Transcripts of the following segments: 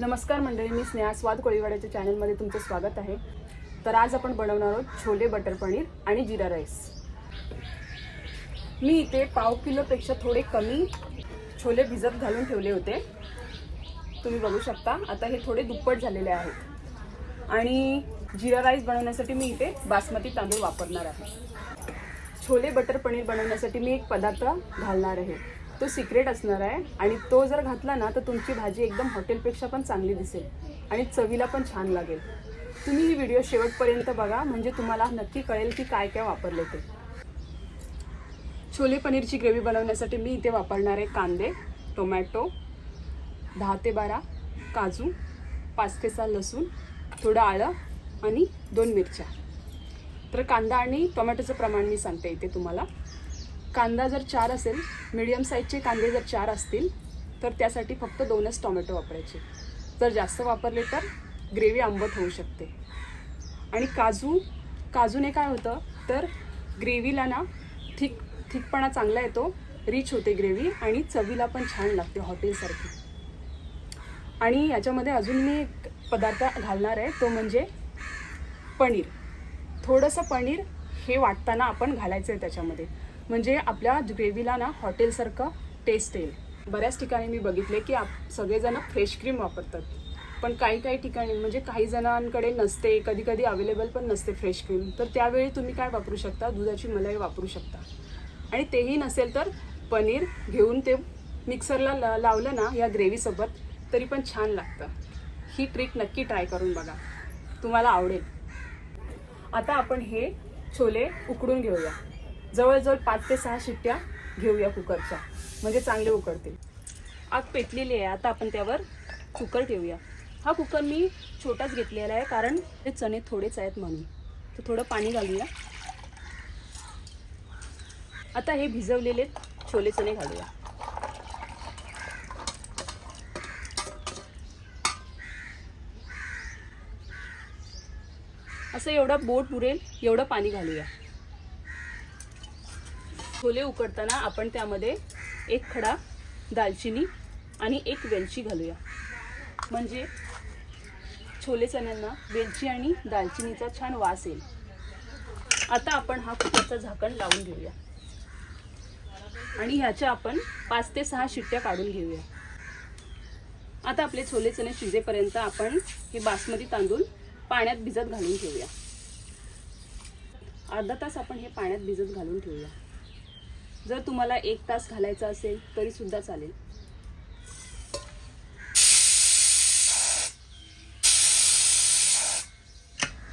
नमस्कार मंडळी मी स्नेहा स्वाद कोळीवाड्याच्या चॅनलमध्ये तुमचं स्वागत आहे. तर आज आपण बनवणार आहोत छोले बटर पनीर आणि जिरा राईस. मी इथे पाव किलोपेक्षा थोडे कमी छोले भिजत घालून ठेवले होते. तुम्ही बघू शकता आता हे थोडे दुप्पट झालेले आहेत. आणि जिरा राईस बनवण्यासाठी मी इथे बासमती तांदूळ वापरणार आहे. छोले बटर पनीर बनवण्यासाठी मी एक पदार्थ घालणार आहे. तो सिक्रेट असणार आहे. आणि तो जर घातला ना तर तुमची भाजी एकदम हॉटेलपेक्षा पण चांगली दिसेल. आणि चवीला पण छान लागेल. तुम्ही ही व्हिडिओ शेवटपर्यंत बघा म्हणजे तुम्हाला नक्की कळेल की काय काय वापरले ते. छोले पनीरची ग्रेव्ही बनवण्यासाठी मी इथे वापरणार आहे कांदे टोमॅटो दहा ते बारा काजू पाच ते सहा लसूण थोडं आळं आणि दोन मिरच्या. तर कांदा आणि टोमॅटोचं प्रमाण मी सांगते इथे तुम्हाला. कांदा जर चार असेल मिडियम साईजचे कांदे जर चार असतील तर त्यासाठी फक्त दोनच टोमॅटो वापरायचे. जर जास्त वापरले तर ग्रेव्ही आंबट होऊ शकते. आणि काजू काजूने काय होतं तर ग्रेव्हीला ना थिक थिकपणा चांगला येतो रिच होते ग्रेव्ही आणि चवीला पण छान लागते हॉटेलसारखी आणि याच्यामध्ये अजून मी एक पदार्थ घालणार आहे तो म्हणजे पनीर. थोडंसं पनीर हे वाटताना आपण घालायचं आहे त्याच्यामध्ये. म्हणजे आपल्या ग्रेव्हीला ना हॉटेलसारखं टेस्ट येईल. बऱ्याच ठिकाणी मी बघितले की आप सगळेजण फ्रेश क्रीम वापरतात. पण काही काही ठिकाणी म्हणजे काही जणांकडे नसते कधी कधी अवेलेबल पण नसते फ्रेश क्रीम तर त्यावेळी तुम्ही काय वापरू शकता? दुधाची मलाई वापरू शकता. आणि तेही नसेल तर पनीर घेऊन ते मिक्सरला ल लावलं ना या ग्रेव्हीसोबत तरी पण छान लागतं. ही ट्रिक नक्की ट्राय करून बघा. तुम्हाला आवडेल. आता आपण हे छोले उकडून घेऊया. जवळजवळ पाच ते सहा शिट्ट्या घेऊया कुकरच्या. म्हणजे चांगले उकडतील. आग पेटलेली आहे. आता आपण त्यावर कुकर ठेवूया. हा कुकर मी छोटाच घेतलेला आहे कारण ते चणे थोडेच आहेत म्हणून. तर थोडं पाणी घालूया. आता हे भिजवलेले छोले चणे घालूया. असं एवढं बोट पुरेल एवढं पाणी घालूया. छोले उकडताना आपण त्यामध्ये एक खडा दालचिनी आणि एक वेलची घालूया. म्हणजे छोले चण्यांना वेलची आणि दालचिनीचा छान वास येईल. आता आपण हा कुकरचा झाकण लावून घेऊया. आणि ह्याच्या आपण पाच ते सहा शिट्ट्या काढून घेऊया. आता आपले छोले चणे शिजेपर्यंत आपण हे बासमती तांदूळ पाण्यात भिजत घालून ठेवूया अर्धा तास आपण हे पाण्यात भिजत घालून ठेवूया. जर तुम्हाला एक तास घालायचा असेल तरी सुद्धा चालेल.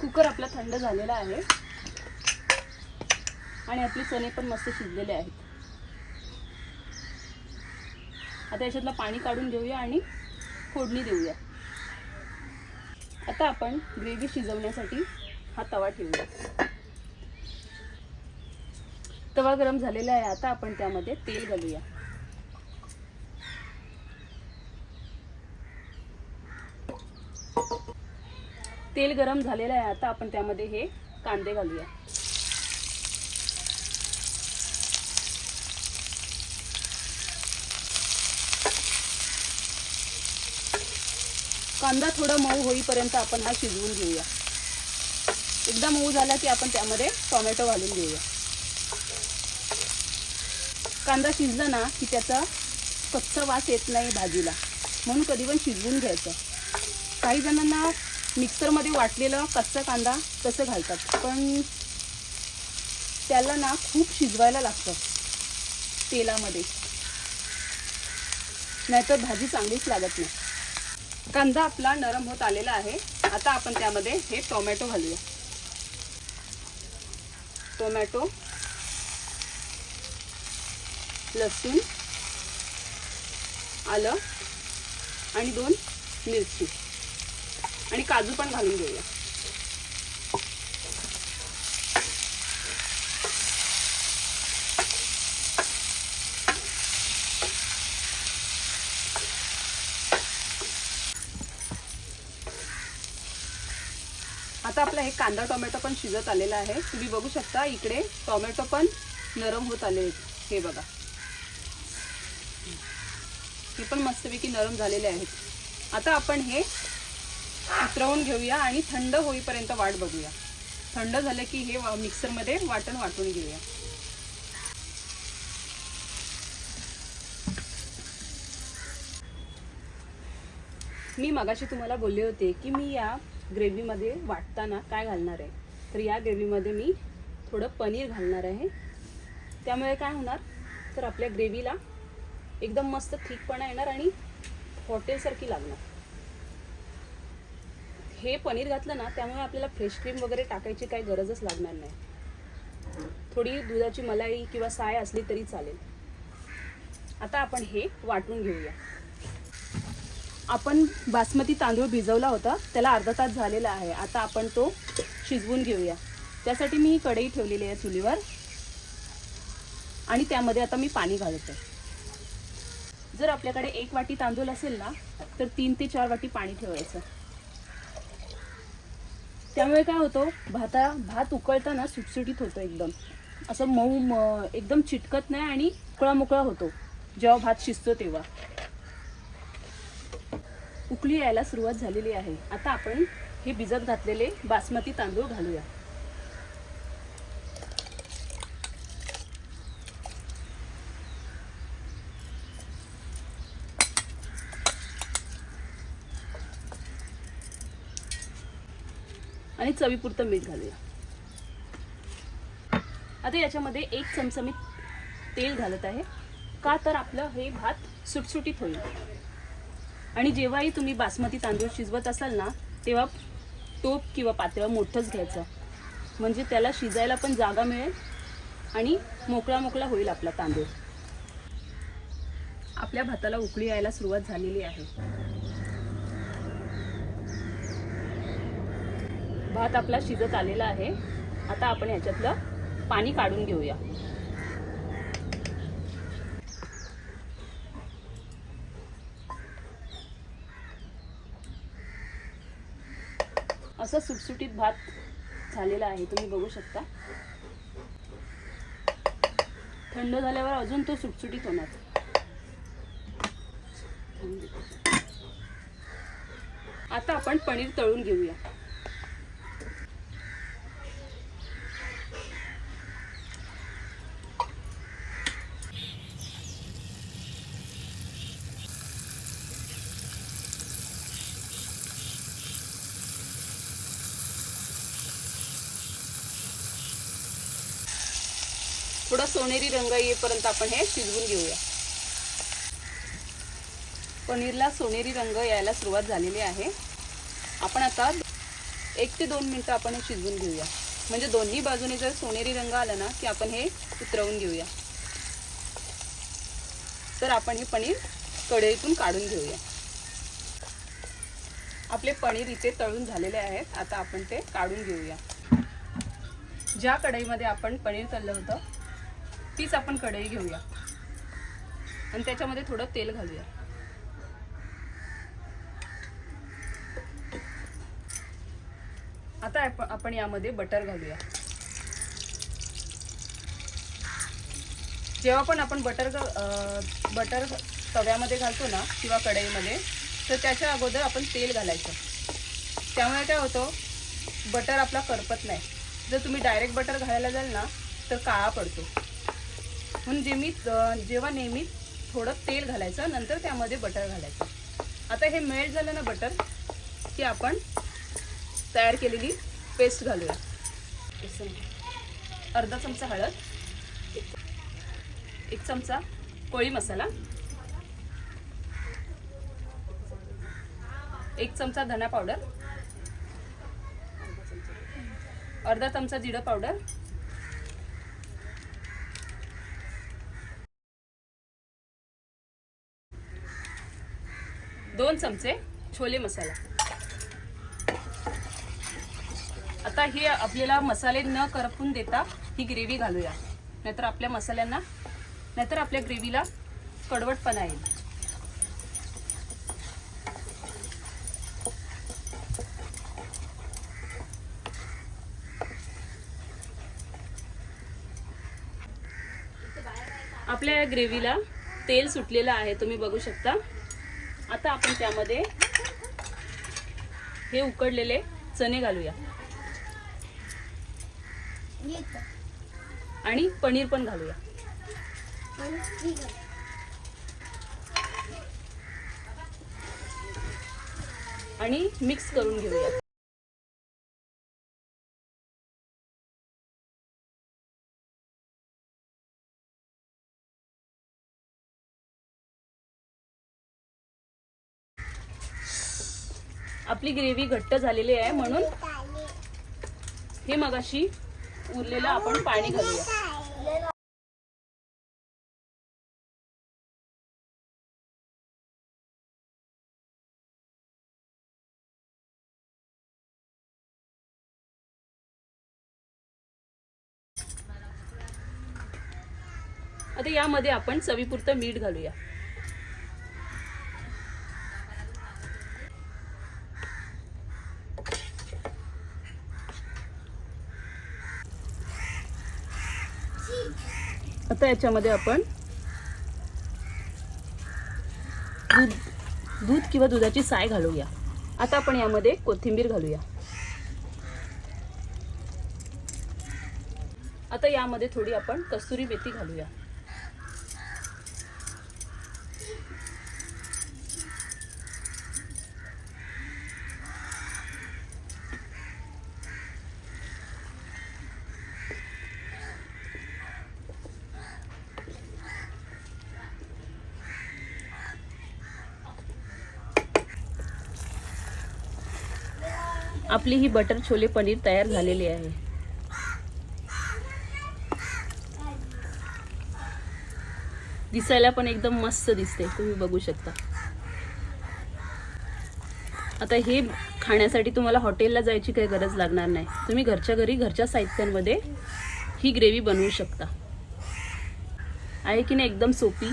कुकर आपला थंड झालेला आहे. आणि आपले चणे पण मस्त शिजलेले आहेत. आता याच्यातलं पाणी काढून घेऊया आणि फोडणी देऊया. आता आपण ग्रेव्ही शिजवण्यासाठी हा तवा ठेवूया. तवा गरम झालेला आहे आता आपण त्यामध्ये तेल घालूया. तेल गरम झालेलं आहे आता आपण त्यामध्ये हे कांदे घालूया. कांदा थोडा मऊ होईपर्यंत आपण हा शिजवून घेऊया. एकदा मऊ झाला की आपण त्यामध्ये टोमॅटो घालून घेऊया. कांदा शिजला ना की त्याचा कच्चा वास येत नाही भाजीला. म्हणून कधी पण शिजवून घ्यायचं. काही जणांना मिक्सरमध्ये वाटलेलं कच्चा कांदा तसं घालतात पण त्याला ना खूप शिजवायला लागतं तेलामध्ये. नाहीतर भाजी चांगलीच लागत नाही. कांदा आपला नरम होत आलेला आहे. आता आपण त्यामध्ये हे टोमॅटो घालूया. टोमॅटो लसूण आलं आणि दोन मिरची. आणि काजू पण घालून घेऊया. आता आपला हे कांदा टोमॅटो पण शिजत आलेला आहे. तुम्ही बघू शकता इकडे टोमॅटो पण नरम होत आले आहेत. हे बघा. हे पण मस्तपैकी नरम झालेले आहेत. आता आपण हे उतरवून घेऊया आणि थंड होईपर्यंत वाट बघूया. थंड झालं की हे वा- मिक्सरमध्ये वाटण वाटून घेऊया. मी मगाशी तुम्हाला बोलले होते की मी या ग्रेव्हीमध्ये वाटताना काय घालणार आहे? तर या ग्रेव्हीमध्ये मी थोडं पनीर घालणार आहे. त्यामुळे काय होणार? तर आपल्या ग्रेव्हीला एकदम मस्त थिकपणा येणार आणि हॉटेलसारखी लागणार. हे पनीर घातलं ना त्यामुळे आपल्याला फ्रेश क्रीम वगैरे टाकायची काही गरजच लागणार नाही. थोडी दुधाची मलाई किंवा साय असली तरी चालेल. आता आपण हे वाटून घेऊया. आपण बासमती तांदूळ भिजवला होता त्याला अर्धा तास झालेला आहे. आता आपण तो शिजवून घेऊया. त्यासाठी मी ही कढई ठेवलेली आहे चुलीवर. आणि त्यामध्ये आता मी पाणी घालत. आहे जर आपल्याकडे एक वाटी तांदूळ असेल ना तर तीन ते चार वाटी पाणी ठेवायचं. त्यामुळे काय होतं भाता भात उकळताना सुटसुटीत होतो एकदम. असं मऊ म- एकदम चिटकत नाही आणि उकळा मोकळा होतो. जेव्हा भात शिजतो तेव्हा. उकळी यायला सुरुवात झालेली आहे. आता आपण हे भिजत घातलेले बासमती तांदूळ घालूया आणि चवीपुरतं मीठ घालूया. आता याच्यामध्ये एक चमचमीत तेल घालत आहे. का तर आपलं हे भात सुटसुटीत होईल. आणि जेव्हाही तुम्ही बासमती तांदूळ शिजवत असाल ना तेव्हा टोप किंवा पातळ मोठंच घ्यायचं. म्हणजे त्याला शिजायला पण जागा मिळेल आणि मोकळा मोकळा होईल आपला तांदूळ. आपल्या भाताला उकळी यायला सुरुवात झालेली आहे. भात आपला शिजत आलेला आहे. आता आपण याच्यातलं पाणी काढून घेऊया. असं सुटसुटीत भात झालेला आहे. तुम्ही बघू शकता. थंड झाल्यावर अजून तो सुटसुटीत होणार. आता आपण पनीर तळून घेऊया. थोडा सोनेरी रंग येईपर्यंत आपण हे शिजवून घेऊया. पनीरला सोनेरी रंग यायला सुरुवात झालेली आहे. आपण आता एक ते दोन मिनटं आपण हे शिजवून घेऊया. म्हणजे दोन्ही बाजूने जर सोनेरी रंग आला ना की आपण हे उतरवून घेऊया. तर आपण हे पनीर कढईतून काढून घेऊया. आपले पनीर इथे तळून झालेले आहेत. आता आपण ते काढून घेऊया. ज्या कढईमध्ये आपण पनीर तळलं होतं तीच आपण कढई घेऊया. आणि त्याच्यामध्ये थोडं तेल घालूया. आता आपण यामध्ये बटर घालूया. जेव्हा पण आपण बटर बटर तव्यामध्ये घालतो ना किंवा कढईमध्ये तर त्याच्या अगोदर आपण तेल घालायचं. त्यामुळे काय होतं बटर आपला करपत नाही. जर तुम्ही डायरेक्ट बटर घालायला जाल ना तर काळा पडतो. म्हणून जे मी जेव्हा नेहमी थोडं तेल घालायचं नंतर त्यामध्ये बटर घालायचं. आता हे मेल्ट झालं ना बटर की आपण तयार केलेली पेस्ट घालूया. अर्धा चमचा हळद एक चमचा कोळी मसाला एक चमचा धना पावडर अर्धा चमचा जिरं पावडर दोन चमचे छोले मसाला. आता हे आपल्याला मसाले न करपून देता ही ग्रेव्ही घालूया. नाहीतर आपल्या मसाल्यांना नाहीतर आपल्या ग्रेव्हीला कडवटपणा येईल. आपल्या या ग्रेव्हीला तेल सुटलेलं आहे तुम्ही बघू शकता. आता आपण त्यामध्ये हे उकडलेले चणे घालूया. आणि पनीर पण घालूया. आणि मिक्स करून घेऊया. आपली ग्रेव्ही घट्ट झालेली आहे म्हणून हे मगाशी उरलेलं आपण पाणी घालूया. आता यामध्ये आपण चवीपुरतं मीठ घालूया. आता याच्यामध्ये आपण दूध दूध किंवा दुधाची साय घालूया. आता आपण यामध्ये कोथिंबीर घालूया. आता यामध्ये थोडी आपण कस्तुरी मेथी घालूया. आपली ही बटर छोले पनीर तयार झालेली आहे. दिसायला पण एकदम मस्त दिसते तुम्ही बघू शकता. आता हे खाण्यासाठी तुम्हाला हॉटेलला जायची काही गरज लागणार नाही. तुम्ही घरच्या घरी घरच्या साहित्यांमध्ये ही ग्रेव्ही बनवू शकता. आहे की नाही एकदम सोपी?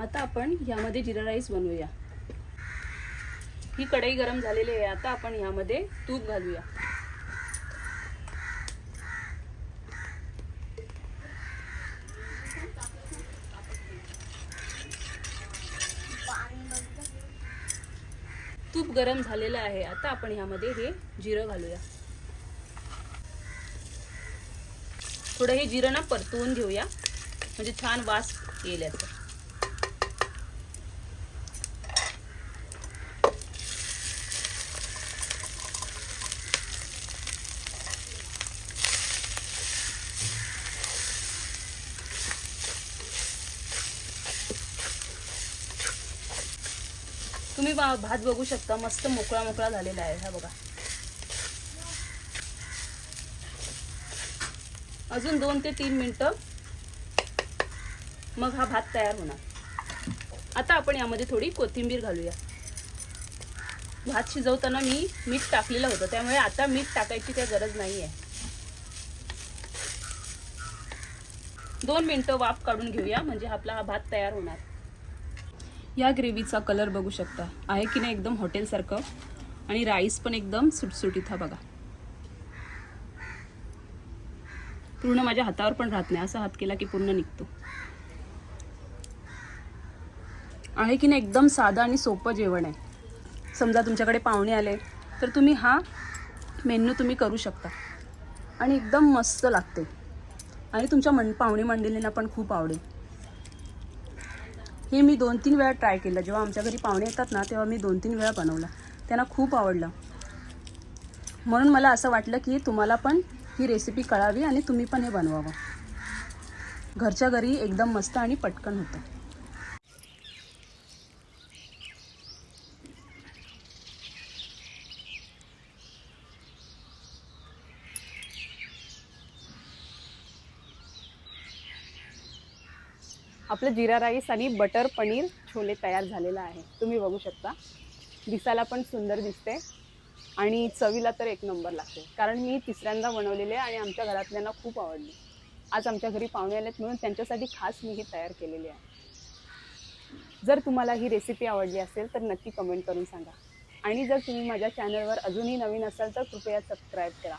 आता आपण ह्यामध्ये जिरा राईस बनवूया. ही कढई गरम झालेली आहे. आता आपण ह्यामध्ये तूप घालूया. तूप गरम झालेलं आहे. आता आपण ह्यामध्ये हे जिरं घालूया. थोडं हे जिरं ना परतवून घेऊया. म्हणजे छान वास येईल याचा. तुम्ही भात बघू शकता मस्त मोकळा मोकळा झालेला आहे हा बघा. अजून दोन ते तीन मिनटं. मग हा भात तयार होणार. आता आपण यामध्ये थोडी कोथिंबीर घालूया. भात शिजवताना मी मीठ टाकलेलं होतं त्यामुळे आता मीठ टाकायची काही गरज नाही आहे दोन मिनिटं वाफ काढून घेऊया म्हणजे आपला हा भात तयार होणार. या ग्रेव्हीचा कलर बघू शकता. आहे की नाही एकदम हॉटेलसारखं? आणि राईस पण एकदम सुटसुटीत हा बघा. पूर्ण माझ्या हातावर पण राहत नाही. असा हात केला की पूर्ण निघतो. आहे की नाही एकदम साधं आणि सोपं जेवण आहे. समजा तुमच्याकडे पाहुणे आले तर तुम्ही हा मेन्यू तुम्ही करू शकता. आणि एकदम मस्त लागते. आणि तुमच्या मन पाहुणे मंडळींना पण खूप आवडेल. हे मी दोन तीन वेळा ट्राय केलं. जेव्हा आमच्या घरी पाहुणे येतात ना तेव्हा मी दोन तीन वेळा बनवलं. त्यांना खूप आवडलं. म्हणून मला असं वाटलं की तुम्हाला पण ही रेसिपी कळावी आणि तुम्ही पण हे बनवावं. घरच्या घरी एकदम मस्त आणि पटकन होतं. आपलं जिरा राईस आणि बटर पनीर छोले तयार झालेलं आहे. तुम्ही बघू शकता. दिसायला पण सुंदर दिसते. आणि चवीला तर एक नंबर लागते. कारण मी तिसऱ्यांदा बनवलेले आणि आमच्या घरातल्यांना खूप आवडली. आज आमच्या घरी पाहुणे आलेत म्हणून त्यांच्यासाठी खास मी ही तयार केलेली आहे. जर तुम्हाला ही रेसिपी आवडली असेल तर नक्की कमेंट करून सांगा. आणि जर तुम्ही माझ्या चॅनलवर अजूनही नवीन असाल तर कृपया सबस्क्राईब करा.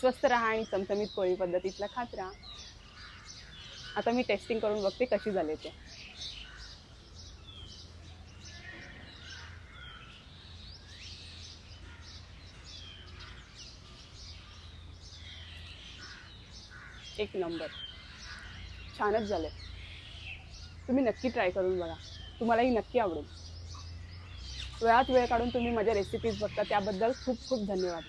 स्वस्त राहा आणि चमचमीत पोळी पद्धतीतला खात राहा. आता मी टेस्टिंग करून बघते कशी झाले ते. एक नंबर छानच झालं. तुम्ही नक्की ट्राय करून बघा. तुम्हालाही नक्की आवडेल. वेळात वेळ काढून तुम्ही माझ्या रेसिपीज बघता त्याबद्दल खूप खूप धन्यवाद.